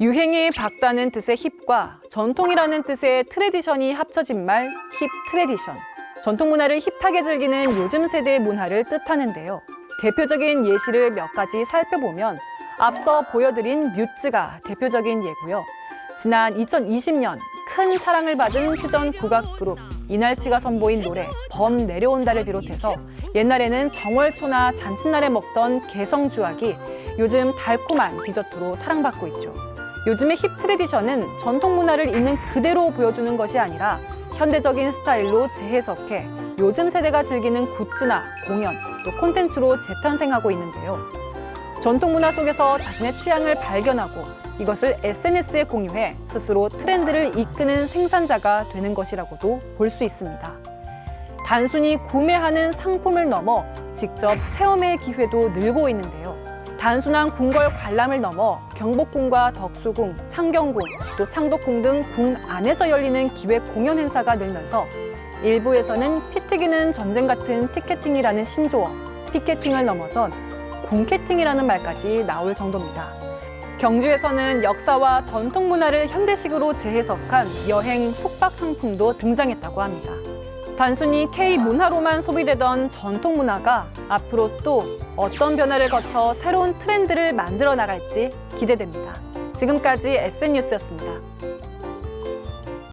유행이 밝다는 뜻의 힙과 전통이라는 뜻의 트레디션이 합쳐진 말 힙 트레디션. 전통 문화를 힙하게 즐기는 요즘 세대의 문화를 뜻하는데요. 대표적인 예시를 몇 가지 살펴보면 앞서 보여드린 뮤즈가 대표적인 예고요. 지난 2020년 큰 사랑을 받은 퓨전 국악 그룹 이날치가 선보인 노래 범 내려온다를 비롯해서 옛날에는 정월초나 잔칫날에 먹던 개성주악이 요즘 달콤한 디저트로 사랑받고 있죠. 요즘의 힙 트레디션은 전통 문화를 있는 그대로 보여주는 것이 아니라 현대적인 스타일로 재해석해 요즘 세대가 즐기는 굿즈나 공연, 또 콘텐츠로 재탄생하고 있는데요. 전통 문화 속에서 자신의 취향을 발견하고 이것을 SNS에 공유해 스스로 트렌드를 이끄는 생산자가 되는 것이라고도 볼 수 있습니다. 단순히 구매하는 상품을 넘어 직접 체험의 기회도 늘고 있는데요. 단순한 궁궐 관람을 넘어 경복궁과 덕수궁, 창경궁, 또 창덕궁 등 궁 안에서 열리는 기획 공연 행사가 늘면서 일부에서는 피 튀기는 전쟁 같은 티켓팅이라는 신조어, 피켓팅을 넘어선 궁캐팅이라는 말까지 나올 정도입니다. 경주에서는 역사와 전통 문화를 현대식으로 재해석한 여행 숙박 상품도 등장했다고 합니다. 단순히 K 문화로만 소비되던 전통 문화가 앞으로 또 어떤 변화를 거쳐 새로운 트렌드를 만들어 나갈지 기대됩니다. 지금까지 SN뉴스였습니다.